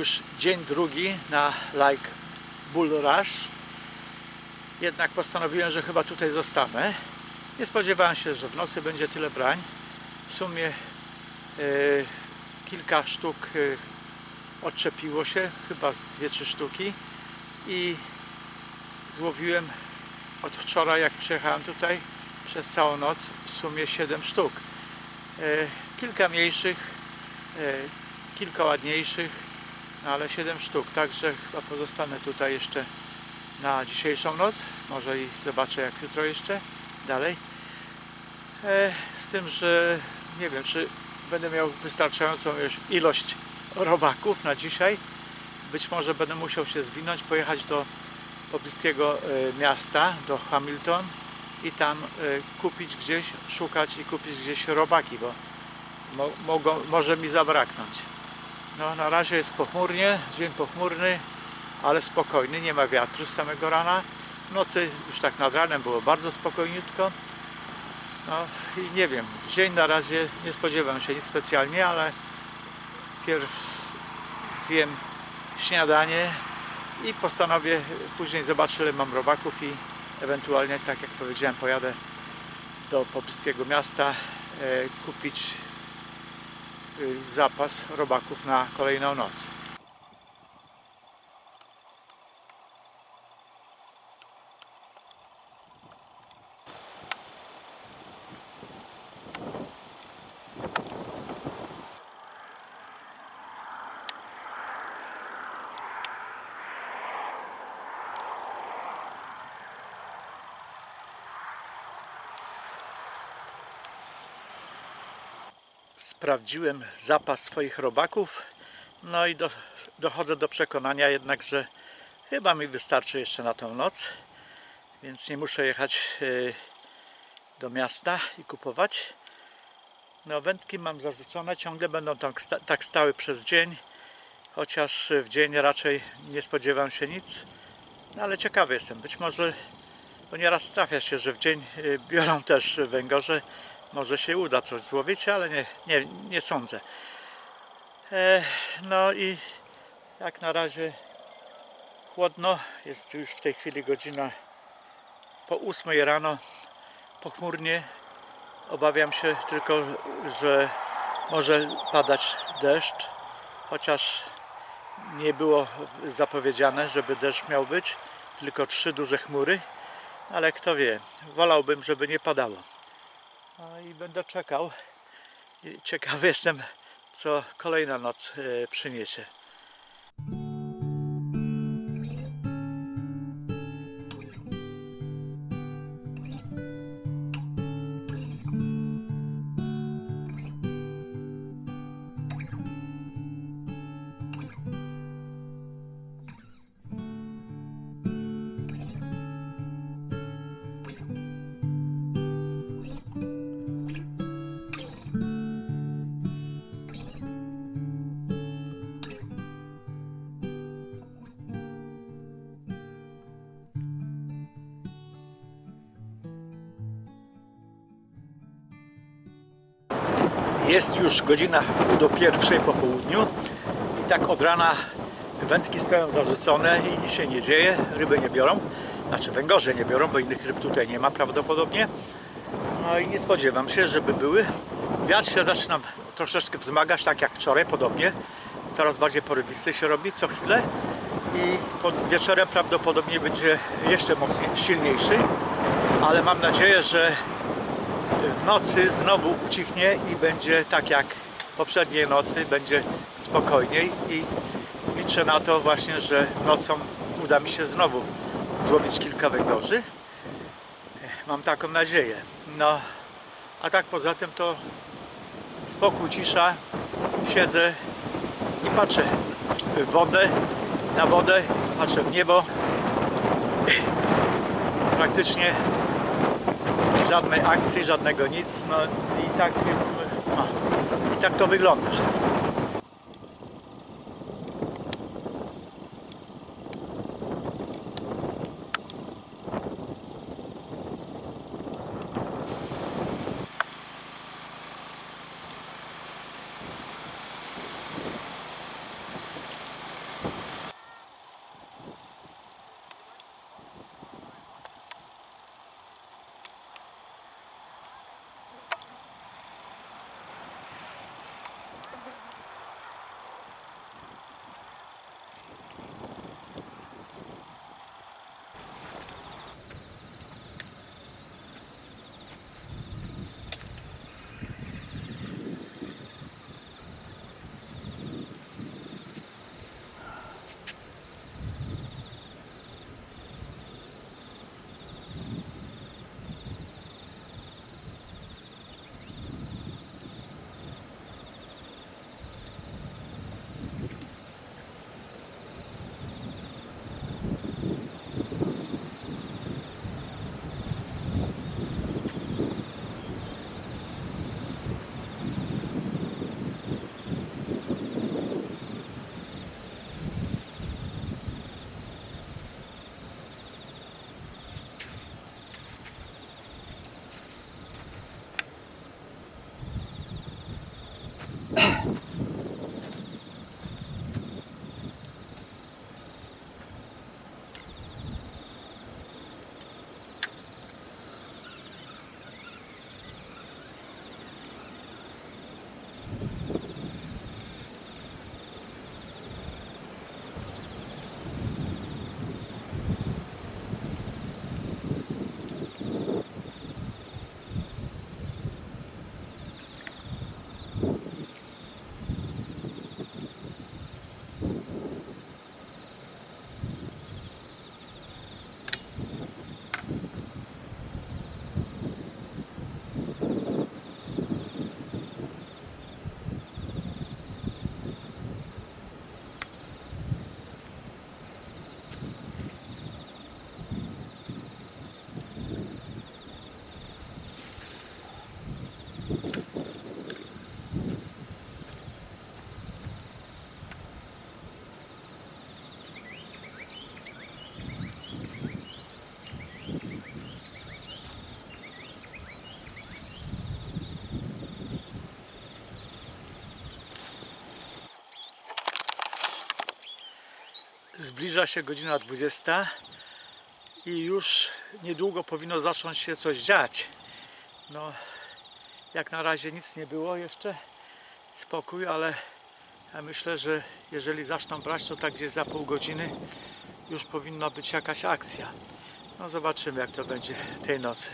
Już dzień drugi na Like Bull Rush. Jednak postanowiłem, że chyba tutaj zostanę. Nie spodziewałem się, że w nocy będzie tyle brań. W sumie e, kilka sztuk e, odczepiło się, chyba z dwie, trzy sztuki. I złowiłem od wczoraj, jak przyjechałem tutaj, przez całą noc w sumie 7 sztuk. E, kilka mniejszych, kilka ładniejszych, no ale 7 sztuk, także chyba pozostanę tutaj jeszcze na dzisiejszą noc, może i zobaczę jak jutro jeszcze dalej. E, z tym, że nie wiem, czy będę miał wystarczającą ilość- ilość robaków na dzisiaj. Być może będę musiał się zwinąć, pojechać do pobliskiego e, miasta, do Hamilton i tam e, kupić gdzieś, szukać i kupić gdzieś robaki, bo mo, mogą, może mi zabraknąć. No na razie jest pochmurnie, dzień pochmurny, ale spokojny, nie ma wiatru z samego rana. W nocy już tak nad ranem było bardzo spokojniutko. No i nie wiem, dzień na razie nie spodziewam się nic specjalnie, ale pierw zjem śniadanie i postanowię później zobaczyć ile mam robaków i ewentualnie, tak jak powiedziałem, pojadę do pobliskiego miasta e, kupić zapas robaków na kolejną noc. Sprawdziłem zapas swoich robaków. No i do, dochodzę do przekonania jednak, że chyba mi wystarczy jeszcze na tą noc, więc nie muszę jechać e, do miasta i kupować. No wędki mam zarzucone, ciągle będą tak, tak stały przez dzień, chociaż w dzień raczej nie spodziewam się nic. No ale ciekawy jestem, być może, bo nieraz trafia się, że w dzień e, biorą też węgorze, może się uda coś złowić, ale nie, nie, nie sądzę. E, no i jak na razie chłodno, jest już w tej chwili godzina po 8 rano, pochmurnie. Obawiam się tylko, że może padać deszcz, chociaż nie było zapowiedziane, żeby deszcz miał być, tylko trzy duże chmury, ale kto wie, wolałbym, żeby nie padało. No i będę czekał. Ciekawy jestem, co kolejna noc e, przyniesie. Jest już godzina pół do pierwszej po południu i tak od rana wędki stoją zarzucone i nic się nie dzieje, ryby nie biorą, znaczy węgorze nie biorą, bo innych ryb tutaj nie ma prawdopodobnie. No i nie spodziewam się, żeby były. Wiatr się zaczyna troszeczkę wzmagać, tak jak wczoraj, podobnie. Coraz bardziej porywisty się robi co chwilę i pod wieczorem prawdopodobnie będzie jeszcze mocniej, silniejszy, ale mam nadzieję, że nocy znowu ucichnie i będzie tak jak poprzedniej nocy, będzie spokojniej i liczę na to właśnie, że nocą uda mi się znowu złowić kilka węgorzy. Mam taką nadzieję. No, a tak poza tym to spokój, cisza, siedzę i patrzę w wodę, na wodę, patrzę w niebo. Praktycznie żadnej akcji, żadnego nic, no i tak, no, i tak to wygląda. Zbliża się godzina 20 i już niedługo powinno zacząć się coś dziać. No, jak na razie nic nie było jeszcze, spokój, ale ja myślę, że jeżeli zaczną brać, to tak gdzieś za pół godziny już powinna być jakaś akcja. No zobaczymy jak to będzie tej nocy.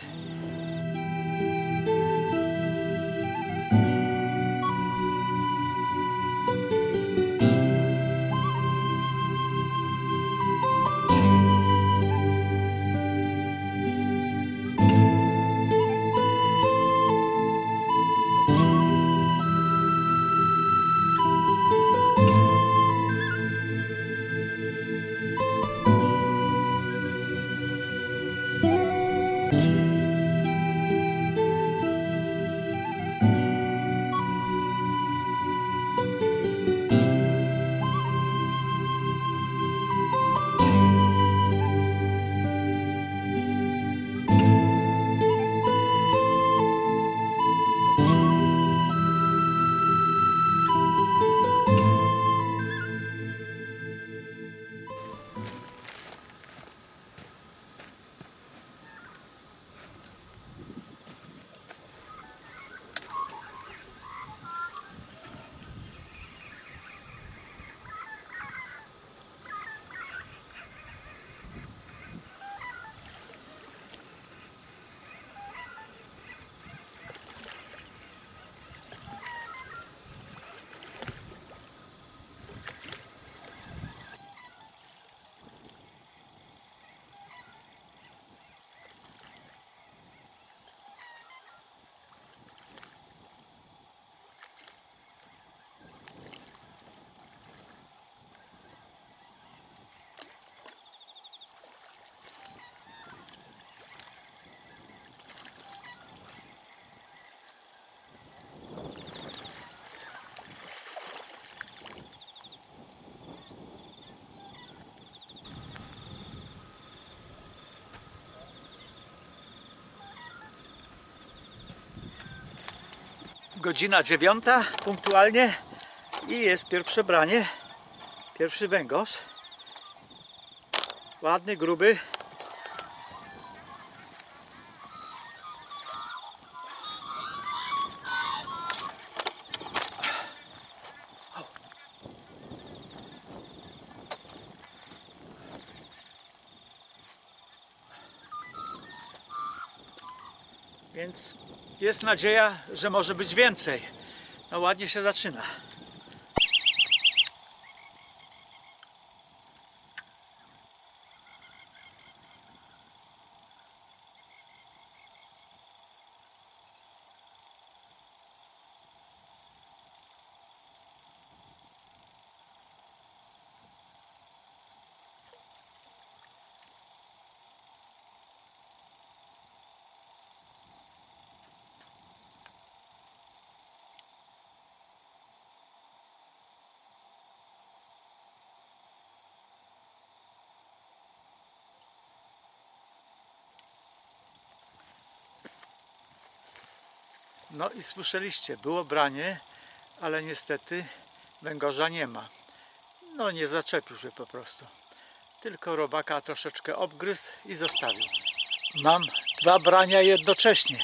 Godzina dziewiąta punktualnie i jest pierwsze branie. Pierwszy węgorz. Ładny, gruby. Więc jest nadzieja, że może być więcej. No ładnie się zaczyna. No i słyszeliście, było branie, ale niestety węgorza nie ma. No nie zaczepił się po prostu. Tylko robaka troszeczkę obgryzł i zostawił. Mam dwa brania jednocześnie.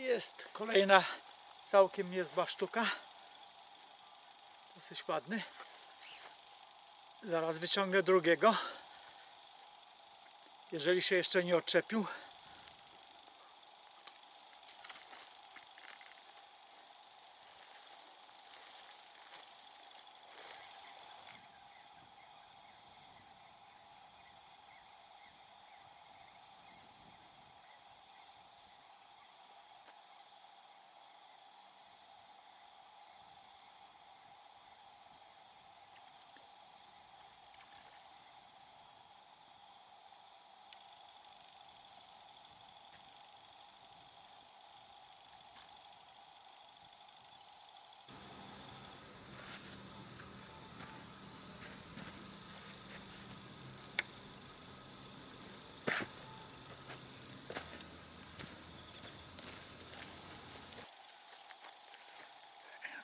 Jest kolejna całkiem niezła sztuka. Dosyć ładny. Zaraz wyciągnę drugiego. Jeżeli się jeszcze nie odczepił.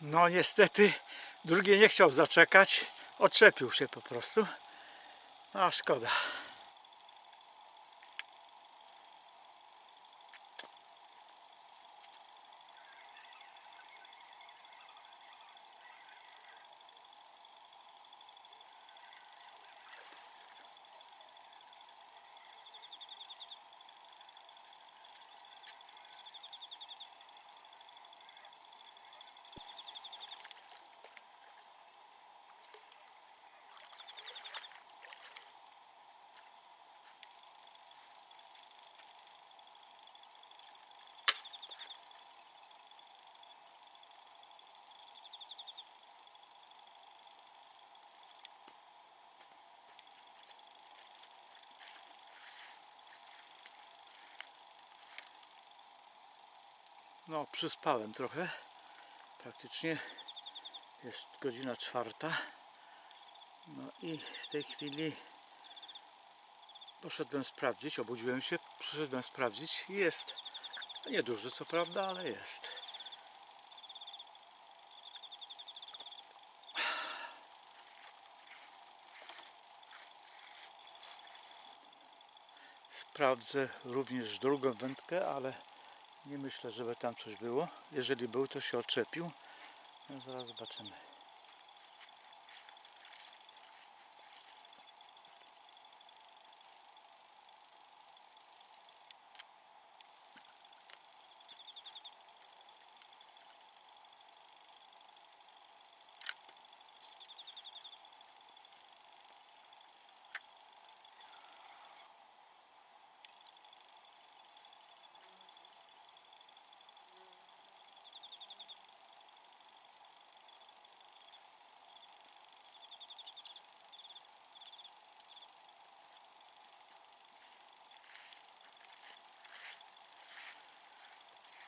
No niestety drugi nie chciał zaczekać. Odczepił się po prostu. No a szkoda. No przyspałem trochę. Praktycznie jest godzina czwarta. No i w tej chwili poszedłem sprawdzić, obudziłem się, przyszedłem sprawdzić i jest. No Nieduży co prawda, ale jest. Sprawdzę również drugą wędkę, ale nie myślę, żeby tam coś było. Jeżeli był, to się odczepił. No zaraz zobaczymy.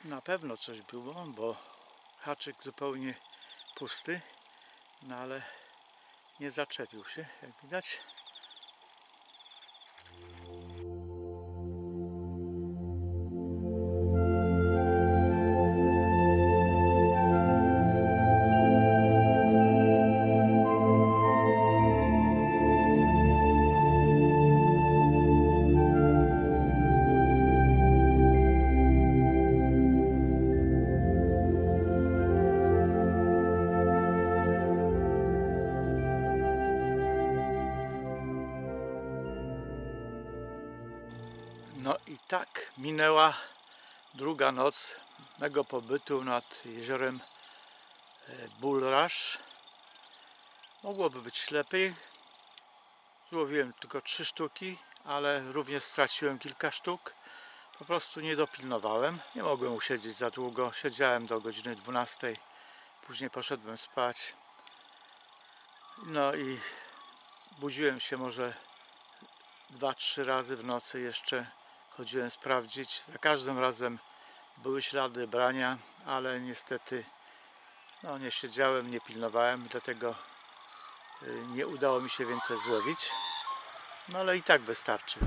Na pewno coś było, bo haczyk zupełnie pusty, no ale nie zaczepił się, jak widać. No i tak minęła druga noc mego pobytu nad jeziorem e, Bulrasz. Mogłoby być lepiej. Złowiłem tylko trzy sztuki, ale również straciłem kilka sztuk. Po prostu nie dopilnowałem. Nie mogłem usiedzieć za długo. Siedziałem do godziny 12. Później poszedłem spać. No i budziłem się może dwa, trzy razy w nocy jeszcze. Chodziłem sprawdzić. Za każdym razem były ślady brania, ale niestety no, nie siedziałem, nie pilnowałem, dlatego y, nie udało mi się więcej złowić. No ale i tak wystarczy.